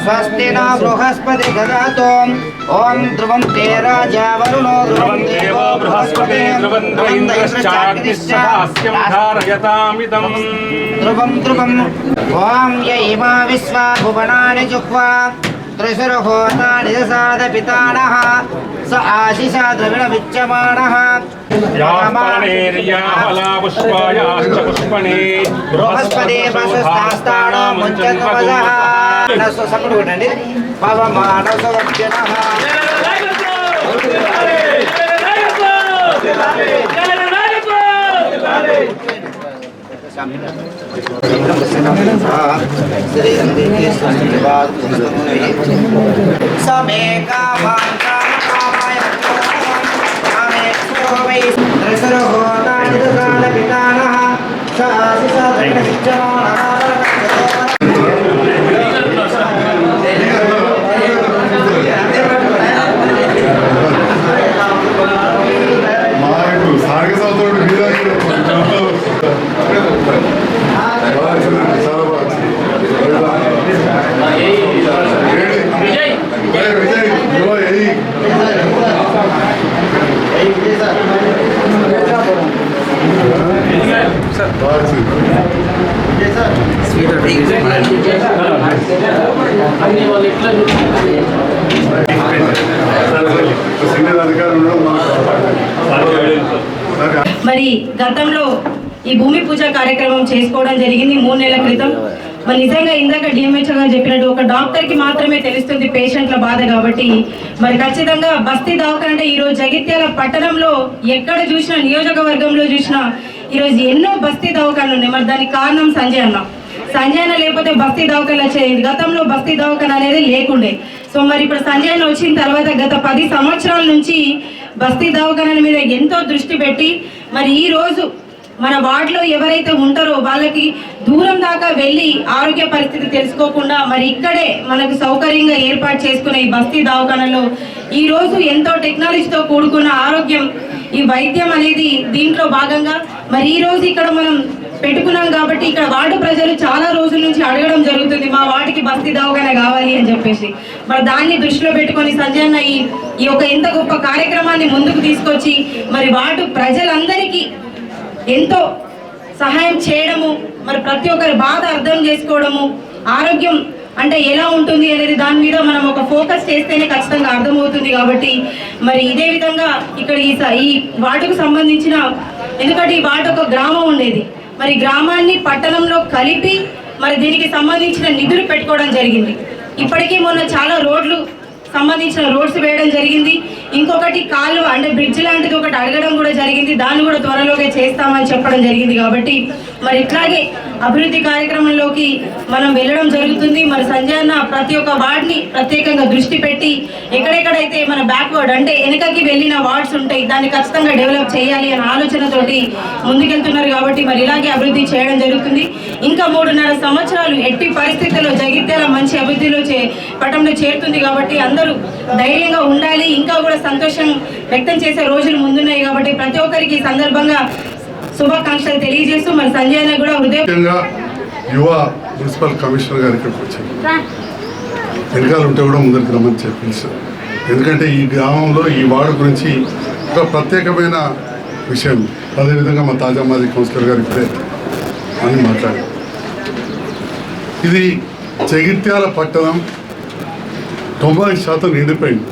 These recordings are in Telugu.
स्वस्ति न बृहस्पति ददातु ओम ध्रुवं ते राजा वरुणो ध्रुवं देवो बृहस्पते ध्रुवं ध्रुवन्द्रश्चाग्निश्चास्यं धारयतामिदम् विश्वा भुवनानि जुह्वा त्रिशुरहोतानि दशादपितानः स आशिषा द्रविणविच्यमाणः పుష్పాయాశ్చ పుష్పణే బృహస్పతి ప్రశస్తాస్తానో ముంచత్వజః నసు సప్పుడు కొట్టండి పవమానస సమే కామాన్ కామే వై త్రిశురహోతాని దశాన పితానః సాశిష ద్రవిణ విచ్చమానః మాకు సాగ సంవత్సరం మీద చాలా బాగా విజయ్ విజయ్ ఇదిగో ఏయ్. బాగా వచ్చింది. సీనియర్ అధికారులు ఉండడం మనకు మరి గతంలో ఈ భూమి పూజ కార్యక్రమం చేసుకోవడం జరిగింది మూడు నెలల క్రితం. మరి నిజంగా ఇందాక డిఎంహెచ్ఓ గారు చెప్పినట్టు ఒక డాక్టర్కి మాత్రమే తెలుస్తుంది పేషెంట్ల బాధ కాబట్టి. మరి ఖచ్చితంగా బస్తీ దవాఖాన ఈరోజు జగిత్యాల పట్టణంలో ఎక్కడ చూసినా నియోజకవర్గంలో చూసినా ఈరోజు ఎన్నో బస్తీ దవాఖానలు ఉన్నాయి. మరి దానికి కారణం సంజయ్ అన్న. సంజయ్ అన్న లేకపోతే బస్తీ దవాఖాన వచ్చేది గతంలో బస్తీ దవాఖాన అనేది లేకుండే. సో మరి ఇప్పుడు సంజయ్ అన్న వచ్చిన తర్వాత గత పది సంవత్సరాల నుంచి బస్తీ దవాఖానాల మీద ఎంతో దృష్టి పెట్టి మరి ఈ రోజు మన వార్డులో ఎవరైతే ఉంటారో వాళ్ళకి దూరం దాకా వెళ్ళి ఆరోగ్య పరిస్థితి తెలుసుకోకుండా మరి ఇక్కడే మనకు సౌకర్యంగా ఏర్పాటు చేసుకున్న ఈ బస్తీ దవాఖానలో ఈ రోజు ఎంతో టెక్నాలజీతో కూడుకున్న ఆరోగ్యం ఈ వైద్యం అనేది దీంట్లో భాగంగా మరి ఈ రోజు ఇక్కడ మనం పెట్టుకున్నాం కాబట్టి ఇక్కడ వార్డు ప్రజలు చాలా రోజుల నుంచి అడగడం జరుగుతుంది మా వాటికి బస్తీ దవాఖాన కావాలి అని చెప్పేసి. మరి దాన్ని దృష్టిలో పెట్టుకొని సంజయ్ అన్న ఈ ఈ యొక్క ఎంత గొప్ప కార్యక్రమాన్ని ముందుకు తీసుకొచ్చి మరి వాటి ప్రజలందరికీ ఎంతో సహాయం చేయడము మరి ప్రతి ఒక్కరి బాధ అర్థం చేసుకోవడము ఆరోగ్యం అంటే ఎలా ఉంటుంది అనేది దాని మీద మనం ఒక ఫోకస్ చేస్తేనే ఖచ్చితంగా అర్థమవుతుంది కాబట్టి మరి ఇదే విధంగా ఇక్కడ ఈ స- ఈ వార్డుకు సంబంధించిన ఎందుకంటే ఈ వాటి ఒక గ్రామం ఉండేది. మరి గ్రామాన్ని పట్టణంలో కలిపి మరి దీనికి సంబంధించిన నిధులు పెట్టుకోవడం జరిగింది. ఇప్పటికీ మొన్న చాలా రోడ్లు సంబంధించిన రోడ్స్ వేయడం జరిగింది. ఇంకొకటి కాలువ అంటే బ్రిడ్జ్ లాంటిది ఒకటి అడగడం కూడా జరిగింది. దాన్ని కూడా త్వరలోనే చేస్తామని చెప్పడం జరిగింది కాబట్టి మరి ఇట్లాగే అభివృద్ధి కార్యక్రమంలోకి మనం వెళ్ళడం జరుగుతుంది. మరి సంజయ్ అన్న ప్రతి ఒక్క వార్డ్ని ప్రత్యేకంగా దృష్టి పెట్టి ఎక్కడెక్కడైతే మన బ్యాక్వర్డ్ అంటే వెనకకి వెళ్ళిన వార్డ్స్ ఉంటాయి దాన్ని ఖచ్చితంగా డెవలప్ చేయాలి అనే ఆలోచనతోటి ముందుకెళ్తున్నారు కాబట్టి మరి ఇలాగే అభివృద్ధి చేయడం జరుగుతుంది. ఇంకా మూడున్నర సంవత్సరాలు ఎట్టి పరిస్థితుల్లో జగిత్యాల మంచి అభివృద్ధిలో చే పటంలో చేరుతుంది కాబట్టి అందరూ ధైర్యంగా ఉండాలి. ఇంకా కూడా సంతోషం వ్యక్తం చేసే రోజులు ముందున్నాయి కాబట్టి ప్రతి ఒక్కరికి ఈ సందర్భంగా శుభాకాంక్షలు తెలియజేస్తూ మరి సంజయ్ కూడా హృదయంగా యువ మున్సిపల్ కమిషనర్ గారు ఇక్కడికి వచ్చారు. వెనకాల ఉంటే కూడా ముందరికి రమ్మని చెప్పించారు ఎందుకంటే ఈ గ్రామంలో ఈ వార్డు గురించి ఒక ప్రత్యేకమైన విషయం. అదేవిధంగా మా తాజా మాజీ కౌన్సిలర్ గారు ఇప్పుడే అని మాట్లాడారు. ఇది జగిత్యాల పట్టణం తొంభై శాతం నిండిపోయింది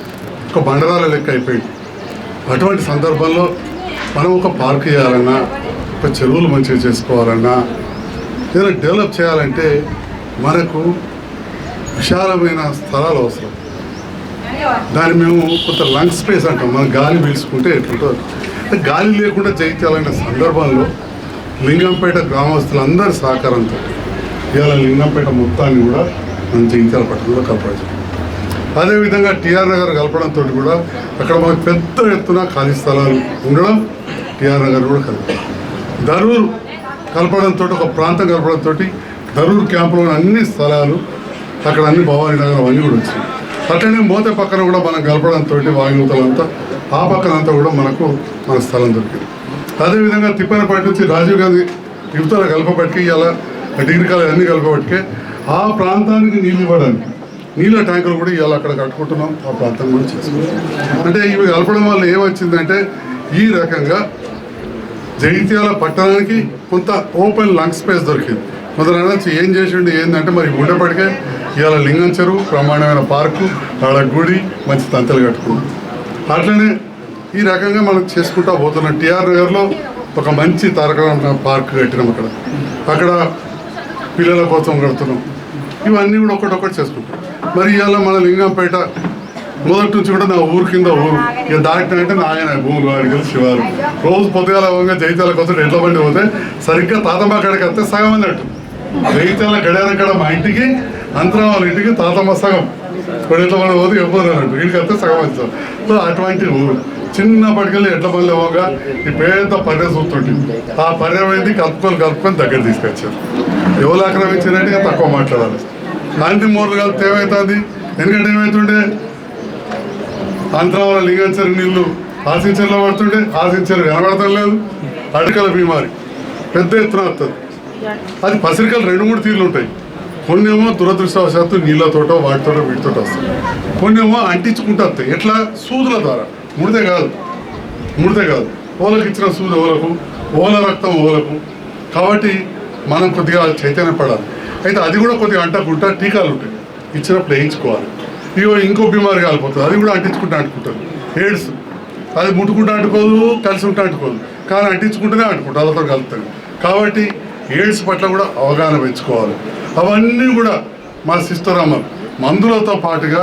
ఒక బండరాల లెక్క అయిపోయింది. అటువంటి సందర్భంలో మనం ఒక పార్క్ చేయాలన్నా ఒక చెరువులు మంచిగా చేసుకోవాలన్నా ఏదైనా డెవలప్ చేయాలంటే మనకు విశాలమైన స్థలాలు అవసరం. దాన్ని మేము కొంత లంగ్ స్పేస్ అంటాం. మనం గాలి పీల్చుకుంటే ఎట్లుంటుంది. గాలి లేకుండా జయించాలనే సందర్భంలో లింగంపేట గ్రామస్తులందరి సహకారంతో ఇవాళ లింగంపేట మొత్తాన్ని కూడా మనం జయించాల పట్టణంలో కలపడం అదేవిధంగా టిఆర్ నగర్ కలపడంతో కూడా అక్కడ మనకు పెద్ద ఎత్తున ఖాళీ స్థలాలు ఉండడం టిఆర్ నగర్ కూడా కలపడం. దరూర్ కలపడంతో ఒక ప్రాంతం కలపడంతో ధరూర్ క్యాంపులో అన్ని స్థలాలు అక్కడ అన్ని భవానీ నగరం అన్నీ కూడా వచ్చినాయి అట్లనే మోతే పక్కన కూడా మనం కలపడంతో వాయువుతలంతా ఆ పక్కన అంతా కూడా మనకు మన స్థలం దొరికింది. అదేవిధంగా తిప్పనపాటి నుంచి రాజీవ్ గాంధీ యువతల కలపబట్టి ఇలా డిగ్రీ కాలేజ్ అన్ని కలపబట్టికే ఆ ప్రాంతానికి నీళ్ళు ఇవ్వడానికి నీళ్ళ ట్యాంకులు కూడా ఇవాళ అక్కడ కట్టుకుంటున్నాం. ఆ ప్రాంతం కూడా అంటే ఇవి కలపడం వల్ల ఏమొచ్చిందంటే ఈ రకంగా జగిత్యాల పట్టణానికి కొంత ఓపెన్ లంగ్ స్పేస్ దొరికింది. మొదలైన ఏం చేసిండు ఏంటంటే మరి ఉండేప్పటికే ఇవాళ లింగం చెరువు ప్రమాణమైన పార్కు ఆడ గుడి మంచి తంతలు కట్టుకున్నాం. అట్లనే ఈ రకంగా మనం చేసుకుంటా పోతున్నాం. టిఆర్ నగర్లో ఒక మంచి తారక పార్క్ కట్టినాం అక్కడ. అక్కడ పిల్లల కోసం కడుతున్నాం. ఇవన్నీ కూడా ఒకటొకటి చేసుకుంటాం. మరి ఇవాళ మన లింగంపేట మొదటి నుంచి కూడా నా ఊరు కింద ఊరు. ఇక దాటినంటే నా ఆయన భూములు వాడికి శివారు. రోజు పొద్దుగాల పోగా జైత్యాల కోసం ఎడ్ల బండి పోతే సరిగ్గా తాతమ్మ కాడికి వస్తే సగం అన్నట్టు జైత్యాల గడియారం కాడ మా ఇంటికి అంతరం వాళ్ళ ఇంటికి తాతమ్మ సగం. ఇప్పుడు ఎడ్ల బండి పోతే ఎవ్వరు అన్నట్టు వీడికి వస్తే సగం వచ్చాం సో అటువంటి ఊరు. చిన్న ఎడ్ల బండి అవ్వగా ఈ పెద్ద పర్య చూస్తుంటుంది ఆ పర్య అనేది కలుపుకొని కలుపుకొని దగ్గర తీసుకొచ్చారు. ఎవరు ఆక్రమించినట్టుగా తక్కువ మాట్లాడాలి. లాంటి మూర్లు కలిపితే ఏమవుతుంది ఎందుకంటే ఏమవుతుండే అంతరం లింగంచరు నీళ్ళు ఆశించర్లో పడుతుంటే ఆశించరు కనబడటం లేదు అడకల బీమారి పెద్ద ఎత్తున వస్తుంది. అది పసిరికలు రెండు మూడు తీర్లు ఉంటాయి. కొన్నేమో దురదృష్టవశాత్తు నీళ్ళతోటో వాటితోటో వీటితోటో వస్తాయి కొన్నేమో అంటించుకుంటూ వస్తాయి ఎట్లా? సూదుల ద్వారా. ముడితే కాదు. ముడితే కాదు. ఓలకు ఇచ్చిన సూది ఓలకు ఓల రక్తం ఓలకు. కాబట్టి మనం కొద్దిగా చైతన్యపడాలి. అయితే అది కూడా కొద్దిగా అంటకుండా టీకాలు ఉంటాయి. ఇచ్చినప్పుడు వేయించుకోవాలి. ఇగో ఇంకో బీమారి కాలిపోతుంది. అది కూడా అంటించుకుంటా అంటుకుంటారు ఎయిడ్స్ అది ముట్టుకుంటా అంటుకోదు కలిసి ఉంటే అంటుకోదు. కానీ అంటించుకుంటేనే అంటుకుంటారు వాళ్ళతో కలుపుతారు కాబట్టి ఎయిడ్స్ పట్ల కూడా అవగాహన పెంచుకోవాలి. అవన్నీ కూడా మా సిస్టర్ అమ్మ మందులతో పాటుగా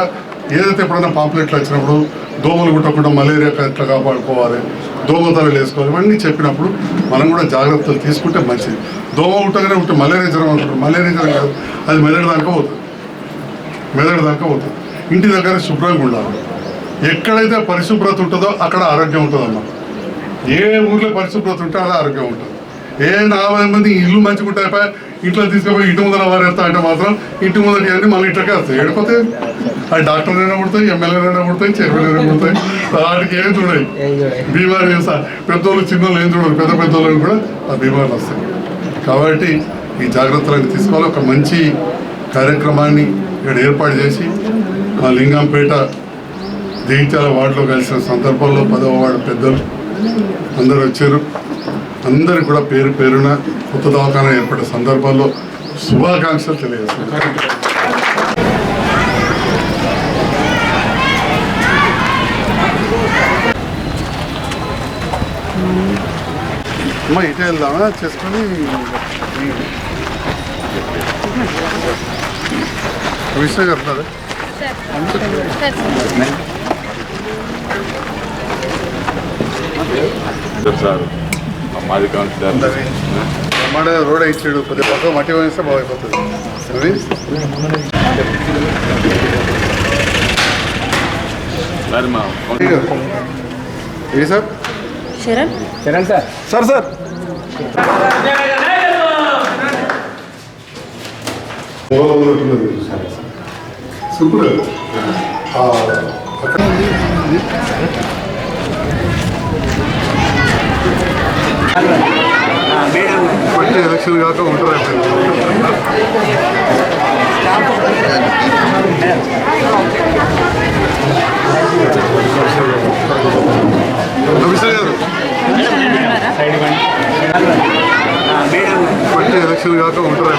ఏదైతే ఎప్పుడైనా పాంప్లెట్లు వచ్చినప్పుడు దోమలు కుట్టకుండా మలేరియా ఎట్లా కాపాడుకోవాలి దోమతలు వేసుకోవాలి ఇవన్నీ చెప్పినప్పుడు మనం కూడా జాగ్రత్తలు తీసుకుంటే మంచిది. దోమ కుట్టగానే ఉంటే మలేరియా జ్వరం అనుకుంటారు మలేరియా జ్వరం కాదు అది మెదడు దాకా పోతుంది. మెదడు దాకా పోతుంది. ఇంటి దగ్గర శుభ్రంగా ఉండాలి. ఎక్కడైతే పరిశుభ్రత ఉంటుందో అక్కడ ఆరోగ్యం ఉంటుందమ్మా. ఏ ఊర్లో పరిశుభ్రత ఉంటే అలా ఆరోగ్యం ఉంటుంది. ఏ నలభై మంది ఇల్లు మంచిగా ఉంటాయి ఇంట్లో తీసుకుపోయి ఇంటి ముందర వారేస్తా అంటే మాత్రం ఇంటి ముందర అన్ని మళ్ళీ ఇంట్లోకి వస్తాయి. ఏడిపోతాయి అది డాక్టర్ అయినా పుడతాయి ఎమ్మెల్యే అయినా పుడతాయి చైర్మన్ అయినా పుడతాయి. వాటికి ఏం చూడాయి. బీమారి చేస్తా. పెద్దోళ్ళు చిన్నోళ్ళు ఏం చూడరు. పెద్ద పెద్దోళ్ళకి కూడా ఆ బీమార్లు వస్తాయి. కాబట్టి ఈ జాగ్రత్తలను తీసుకోవాలి. ఒక మంచి కార్యక్రమాన్ని ఇక్కడ ఏర్పాటు చేసి మా లింగంపేట జగిత్యాల వార్డులో కలిసిన సందర్భంలో పదవ వార్డు పెద్దలు అందరూ వచ్చారు. అందరికి కూడా పేరు పేరున కొత్త దవాఖాన ఏర్పడే సందర్భంలో శుభాకాంక్షలు తెలియజేస్తున్నాను. అమ్మ ఇటే వెళ్దామా? చేసుకొని విషయం గారు ఉన్నారా? సార్. మాది మాట రోడ్ ఇచ్చాడు కొద్దిగా పక్క మట్టి వేస్తే బాగైపోతుంది. అవి సార్ మా ఏ sir? Sharan? Sir. Sir simple రోజులు కాక ఉంటారు వచ్చే ఎలక్షన్ కాక ఉంటారు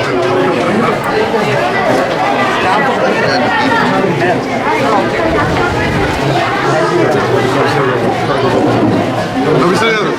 రవిశ్రీ గారు.